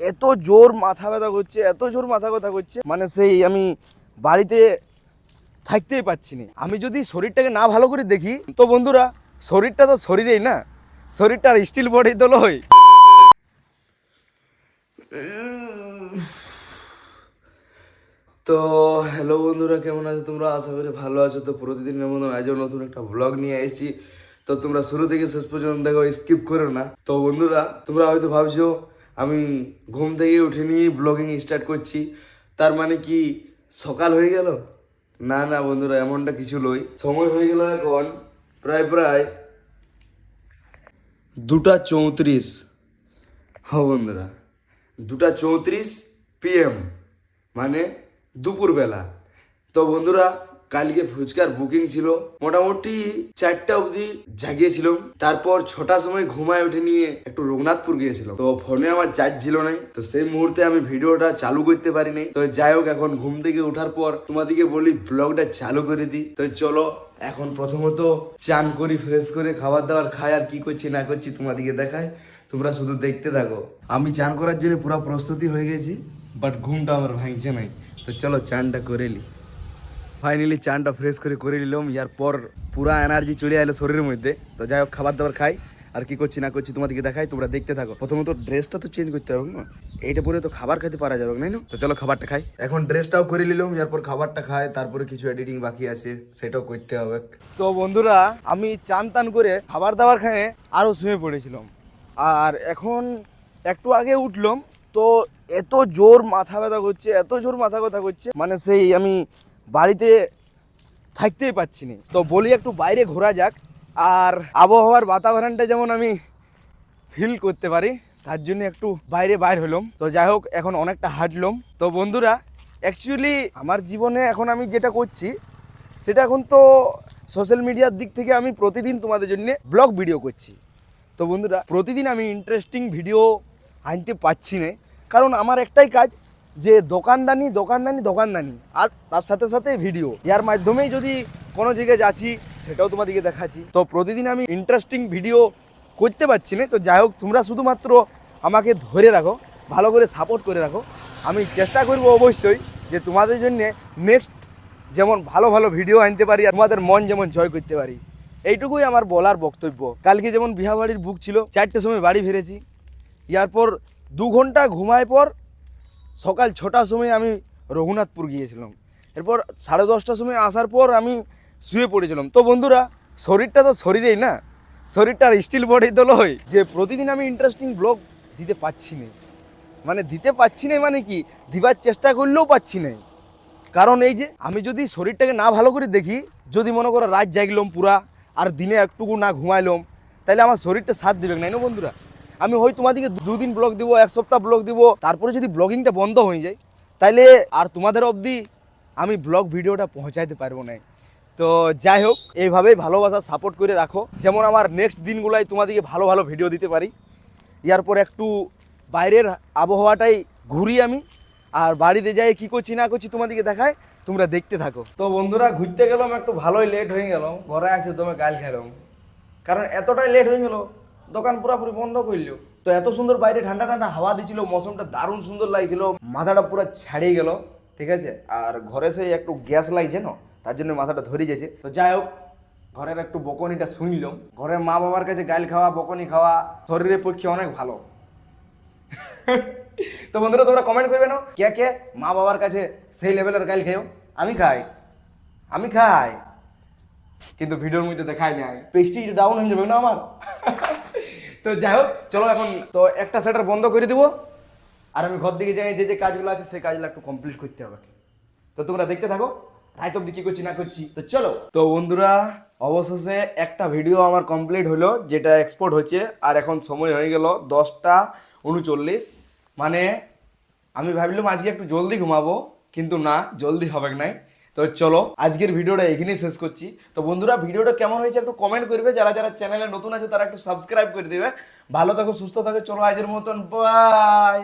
এত জোর মাথা ব্যথা করছে, এত জোর মাথা ব্যথা করছে মানে সেই আমি বাড়িতে থাকতেই পাচ্ছি না। আমি যদি শরীরটাকে না ভালো করে দেখি, তো বন্ধুরা, শরীরটা তো শরীরেই না, শরীরটা আর স্টিল বডি তো লয় তো হ্যালো বন্ধুরা, কেমন আছো তোমরা? আশা করি ভালো আছো। তো প্রতিদিনের মতন আজও নতুন একটা ব্লগ নিয়ে এসেছি। তো তোমরা শুরু থেকে শেষ পর্যন্ত দেখো স্কিপ করো না। তো বন্ধুরা, তোমরা হয়তো ভাবছ আমি ঘুম থেকে উঠে নিয়ে ব্লগিং স্টার্ট করছি। তার মানে কি সকাল হয়ে গেল? না না বন্ধুরা, এমনটা কিছু নয়। সময় হয়ে গেল এখন প্রায় প্রায় দুটা চৌত্রিশ। হ্যাঁ বন্ধুরা, দুটা চৌত্রিশ পিএম মানে দুপুরবেলা। তো বন্ধুরা কালকে ফুচকার বুকিং ছিল। মোটামুটি চারটা অবধি জাগিয়েছিলাম। তারপর ছটার সময় ঘুমায় উঠে নিয়ে একটু রঘুনাথপুর গিয়েছিলাম। তো ফোনে আমার চার্জ ছিল নাই তো সেই মুহূর্তে আমি ভিডিওটা চালু করতে পারি নাই তো যাই হোক, এখন ঘুম থেকে ওঠার পর তোমাদেরকে বলি ব্লগটা চালু করে দিই। তো চলো, এখন প্রথমত চান করি ফ্রেশ করে খাবার দাবার খাই, আর কি করছি না করছি তোমাদেরকে দেখায় তোমরা শুধু দেখতে থাকো। আমি চান করার জন্য পুরো প্রস্তুতি হয়ে গেছি বাট ঘুমটা আমার ভাঙছে নাই। তো চলো, চানটা করে নি ফাইনালি চানটা ফ্রেশ করে করে নিলাম, ইয়ার পর পুরা এনার্জি চলে এলো শরীরের মধ্যে। তো যাই হোক, খাবার দাবার খাই, আর কি করছি না করছি তোমাদেরকে দেখাই, তোমরা দেখতে থাকো। প্রথমত ড্রেসটা তো চেঞ্জ করতে হবে না এইটা পরে তো খাবার খেতে পারা যাবে না? তো চলো খাবারটা খাই। এখন ড্রেসটাও করে নিলাম এরপর খাবারটা খাই, তারপরে কিছু এডিটিং বাকি আছে, সেটাও করতে হবে। তো বন্ধুরা, আমি চান টান করে খাবার দাবার খেয়ে আরও শুয়ে পড়েছিলাম। আর এখন একটু আগে উঠলাম, তো এত জোর মাথা ব্যথা করছে, এত জোর মাথা ব্যথা করছে মানে সেই আমি বাড়িতে থাকতেই পাচ্ছি না। তো বলি একটু বাইরে ঘোরা যাক, আর আবহাওয়ার বাতাবরণটা যেমন আমি ফিল করতে পারি, তার জন্য একটু বাইরে বাইর হলাম। তো যাই হোক, এখন অনেকটা হাঁটলাম। তো বন্ধুরা অ্যাকচুয়ালি আমার জীবনে এখন আমি যেটা করছি, সেটা এখন তো সোশ্যাল মিডিয়ার দিক থেকে আমি প্রতিদিন তোমাদের জন্য ব্লগ ভিডিও করছি। তো বন্ধুরা, প্রতিদিন আমি ইন্টারেস্টিং ভিডিও আনতে পাচ্ছি না। কারণ আমার একটাই কাজ যে দোকানদানি দোকানদানি দোকানদানি। আর তার সাথে সাথে ভিডিও ইয়ার মাধ্যমেই যদি কোনো জায়গায় যাচ্ছি, সেটাও তোমাদেরকে দেখাচ্ছি। তো প্রতিদিন আমি ইন্টারেস্টিং ভিডিও করতে পারছি না। তো যাই হোক, তোমরা শুধুমাত্র আমাকে ধরে রাখো, ভালো করে সাপোর্ট করে রাখো। আমি চেষ্টা করব অবশ্যই যে তোমাদের জন্য নেক্সট যেমন ভালো ভালো ভিডিও আনতে পারি আর তোমাদের মন যেমন জয় করতে পারি। এইটুকুই আমার বলার বক্তব্য। কালকে যেমন বিহাবাড়ির বুক ছিল, চারটের সময় বাড়ি ফিরেছি। ইয়ার পর দু ঘণ্টা ঘুমায় পর সকাল ছটার সময় আমি রঘুনাথপুর গিয়েছিলাম। এরপর সাড়ে দশটার সময় আসার পর আমি শুয়ে পড়েছিলাম। তো বন্ধুরা, শরীরটা তো শরীরেই না? শরীরটা আর স্টিল বডি তো লয় যে প্রতিদিন আমি ইন্টারেস্টিং ব্লগ দিতে পাচ্ছি না। মানে দিতে পাচ্ছি না মানে কি? দিবার চেষ্টা করলেও পাচ্ছি না। কারণ এই যে, আমি যদি শরীরটাকে না ভালো করে দেখি, যদি মনে করো রাত জাগলাম পুরা, আর দিনে একটুকু না ঘুমাইলাম, তাহলে আমার শরীরটা সাথ দিবে না বন্ধুরা? আমি হয় তোমাদেরকে দুদিন ব্লগ দিব, এক সপ্তাহ ব্লগ দিব, তারপরে যদি ব্লগিংটা বন্ধ হয়ে যায়, তাইলে আর তোমাদের অবধি আমি ব্লগ ভিডিওটা পৌঁছাইতে পারব না তো যাই হোক, এইভাবেই ভালোবাসা সাপোর্ট করে রাখো। যেমন আমার নেক্সট দিনগুলাই তোমাদেরকে ভালো ভালো ভিডিও দিতে পারি। ইয়ার পর একটু বাইরের আবহাওয়াটাই ঘুরি আমি, আর বাড়িতে যাই কি করছি না করছি তোমাদেরকে দেখায়, তোমরা দেখতে থাকো। তো বন্ধুরা, ঘুরতে গেলাম, একটু ভালোই লেট হয়ে গেল ঘরে আসে তোমার গাল খেলাম। কারণ এতটাই লেট হয়ে গেল দোকান পুরোপুরি বন্ধ করল তো এত সুন্দর বাইরে ঠান্ডা ঠান্ডা হাওয়া দিছিল, মৌসুমটা দারুণ সুন্দর লাগছিল, মাথাটা পুরো ছাড়িয়ে গেল, ঠিক আছে? আর ঘরে সেই একটু গ্যাস লাগছে না, তার জন্য মাথাটা ধরে যেছে তো যাই হোক, ঘরের একটু বকনিটা শুনলাম। ঘরের মা বাবার কাছে গাইল খাওয়া, বকনি খাওয়া, শরীরের পক্ষে অনেক ভালো। তো বন্ধুরা, তোমরা কমেন্ট করবে না? কে কে? মা বাবার কাছে সেই লেভেলের গাইল খেয়েও আমি খাই। আমি খাই। কিন্তু ভিডিওর মধ্যে দেখাই নাই। পেস্টি ডাউন হয়ে যাবে না আমার? তো যাই হোক, চলো এখন তো একটা সেটার বন্ধ করে দিব। আর আমি ঘর দিকে যাই, যে যে কাজগুলো আছে, সেই কাজগুলো একটু কমপ্লিট করতে হবে তো তোমরা দেখতে থাকো রাত অব্দি কি করছি না করছি। তো চলো। তো বন্ধুরা, অবশেষে একটা ভিডিও আমার কমপ্লিট হলো, যেটা এক্সপোর্ট হচ্ছে আর এখন সময় হয়ে গেল দশটা উনচল্লিশ। মানে আমি ভাবলাম আজকে একটু জলদি ঘুমাবো, কিন্তু না, জলদি হবে নাই। তো চলো, আজকের ভিডিওটা এখানেই শেষ করছি। তো বন্ধুরা, ভিডিওটা কেমন হয়েছে একটু কমেন্ট করবে। যারা যারা চ্যানেলে নতুন আছে, তারা একটু সাবস্ক্রাইব করে দেবে। ভালো থাকো, সুস্থ থাকো, চলো আজকের মতন বাই